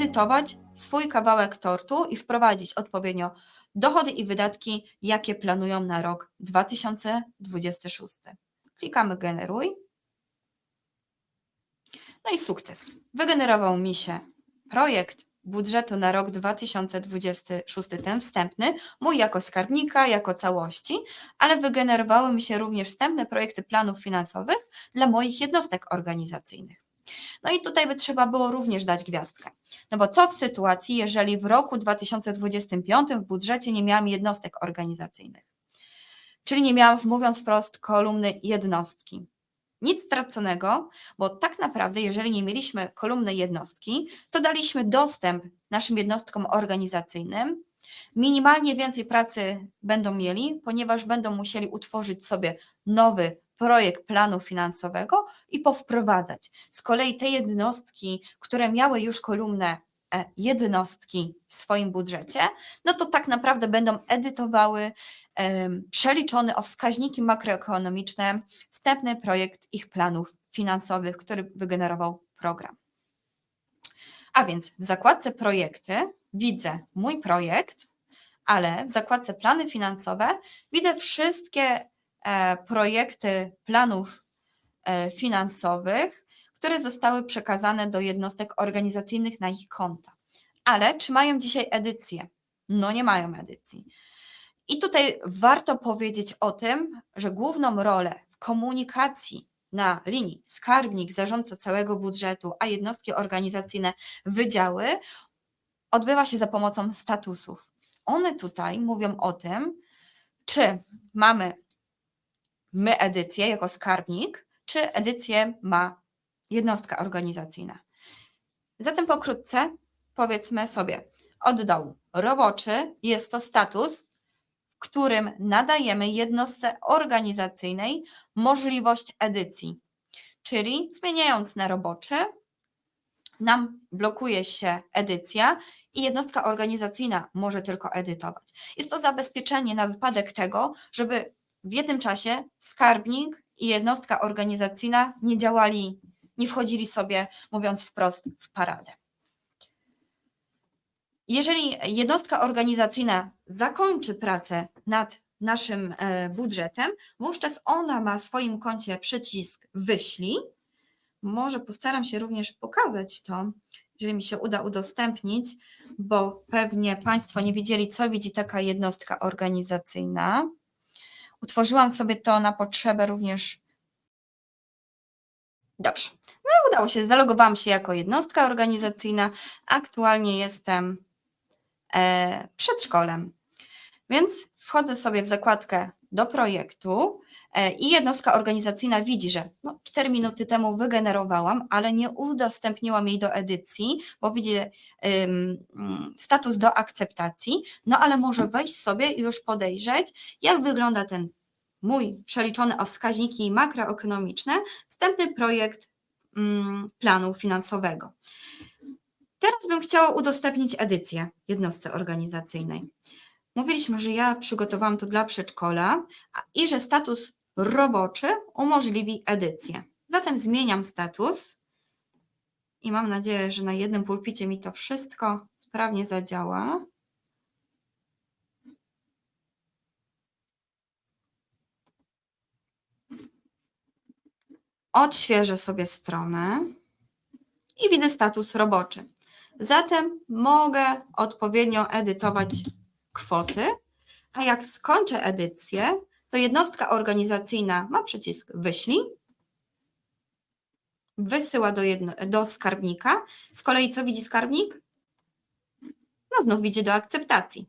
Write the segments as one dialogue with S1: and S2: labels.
S1: edytować swój kawałek tortu i wprowadzić odpowiednio dochody i wydatki, jakie planują na rok 2026. Klikamy generuj. No i sukces. Wygenerował mi się projekt budżetu na rok 2026, ten wstępny, mój jako skarbnika, jako całości, ale wygenerowały mi się również wstępne projekty planów finansowych dla moich jednostek organizacyjnych. No i tutaj by trzeba było również dać gwiazdkę. No bo co w sytuacji, jeżeli w roku 2025 w budżecie nie miałam jednostek organizacyjnych? Czyli nie miałam, mówiąc wprost, kolumny jednostki. Nic straconego, bo tak naprawdę, jeżeli nie mieliśmy kolumny jednostki, to daliśmy dostęp naszym jednostkom organizacyjnym. Minimalnie więcej pracy będą mieli, ponieważ będą musieli utworzyć sobie nowy projekt planu finansowego i powprowadzać. Z kolei te jednostki, które miały już kolumnę e, jednostki w swoim budżecie, no to tak naprawdę będą edytowały przeliczony o wskaźniki makroekonomiczne wstępny projekt ich planów finansowych, który wygenerował program. A więc w zakładce projekty widzę mój projekt, ale w zakładce plany finansowe widzę wszystkie projekty planów e, finansowych, które zostały przekazane do jednostek organizacyjnych na ich konta. Ale czy mają dzisiaj edycję? No nie mają edycji. I tutaj warto powiedzieć o tym, że główną rolę w komunikacji na linii skarbnik, zarządca całego budżetu, a jednostki organizacyjne, wydziały, odbywa się za pomocą statusów. One tutaj mówią o tym, czy mamy my edycję jako skarbnik, czy edycję ma jednostka organizacyjna. Zatem pokrótce powiedzmy sobie od dołu. Roboczy jest to status, w którym nadajemy jednostce organizacyjnej możliwość edycji. Czyli zmieniając na roboczy, nam blokuje się edycja i jednostka organizacyjna może tylko edytować. Jest to zabezpieczenie na wypadek tego, żeby w jednym czasie skarbnik i jednostka organizacyjna nie działali, nie wchodzili sobie, mówiąc wprost, w paradę. Jeżeli jednostka organizacyjna zakończy pracę nad naszym e, budżetem, wówczas ona ma w swoim koncie przycisk wyślij. Może postaram się również pokazać to, jeżeli mi się uda udostępnić, bo pewnie Państwo nie wiedzieli, co widzi taka jednostka organizacyjna. Utworzyłam sobie to na potrzebę również. Dobrze. No i udało się. Zalogowałam się jako jednostka organizacyjna. Aktualnie jestem e, przedszkolem. Więc wchodzę sobie w zakładkę do projektu e, i jednostka organizacyjna widzi, że no, 4 minuty temu wygenerowałam, ale nie udostępniłam jej do edycji, bo widzi mm, status do akceptacji, no ale może wejść sobie i już podejrzeć, jak wygląda ten mój przeliczony o wskaźniki makroekonomiczne, wstępny projekt ym, planu finansowego. Teraz bym chciała udostępnić edycję jednostce organizacyjnej. Mówiliśmy, że ja przygotowałam to dla przedszkola i że status roboczy umożliwi edycję. Zatem zmieniam status i mam nadzieję, że na jednym pulpicie mi to wszystko sprawnie zadziała. Odświeżę sobie stronę i widzę status roboczy. Zatem mogę odpowiednio edytować kwoty, a jak skończę edycję, to jednostka organizacyjna ma przycisk wyślij, wysyła do, jedno, do skarbnika. Z kolei co widzi skarbnik? No znów widzi do akceptacji.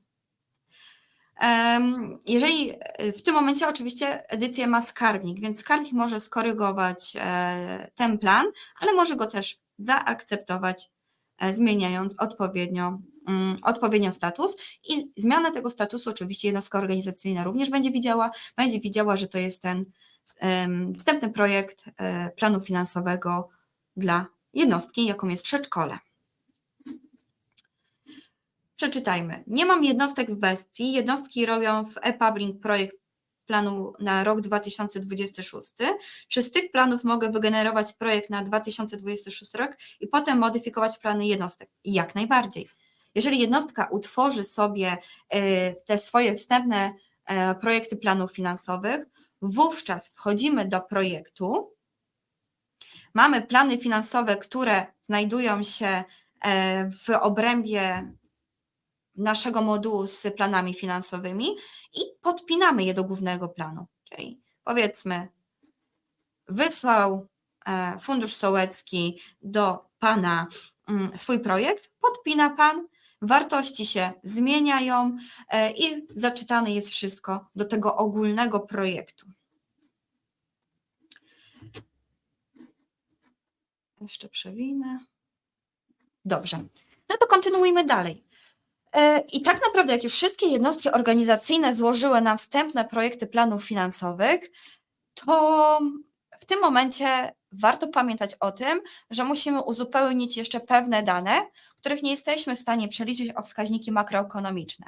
S1: Jeżeli w tym momencie oczywiście edycję ma skarbnik, więc skarbnik może skorygować e, ten plan, ale może go też zaakceptować, zmieniając odpowiednio, mm, odpowiednio status. I zmiana tego statusu oczywiście jednostka organizacyjna również będzie widziała, będzie widziała, że to jest ten wstępny projekt e, planu finansowego dla jednostki, jaką jest przedszkole. Przeczytajmy. Nie mam jednostek w bestii. Jednostki robią w e-public projekt planu na rok 2026, czy z tych planów mogę wygenerować projekt na 2026 rok i potem modyfikować plany jednostek? Jak najbardziej. Jeżeli jednostka utworzy sobie e, te swoje wstępne e, projekty planów finansowych, wówczas wchodzimy do projektu. Mamy plany finansowe, które znajdują się e, w obrębie naszego modułu z planami finansowymi i podpinamy je do głównego planu. Czyli powiedzmy, wysłał e, Fundusz Sołecki do Pana mm, swój projekt, podpina Pan, wartości się zmieniają e, i zaczytane jest wszystko do tego ogólnego projektu. Jeszcze przewinę. Dobrze. No to kontynuujmy dalej. E, I tak naprawdę, jak już wszystkie jednostki organizacyjne złożyły nam wstępne projekty planów finansowych, to w tym momencie warto pamiętać o tym, że musimy uzupełnić jeszcze pewne dane, których nie jesteśmy w stanie przeliczyć o wskaźniki makroekonomiczne.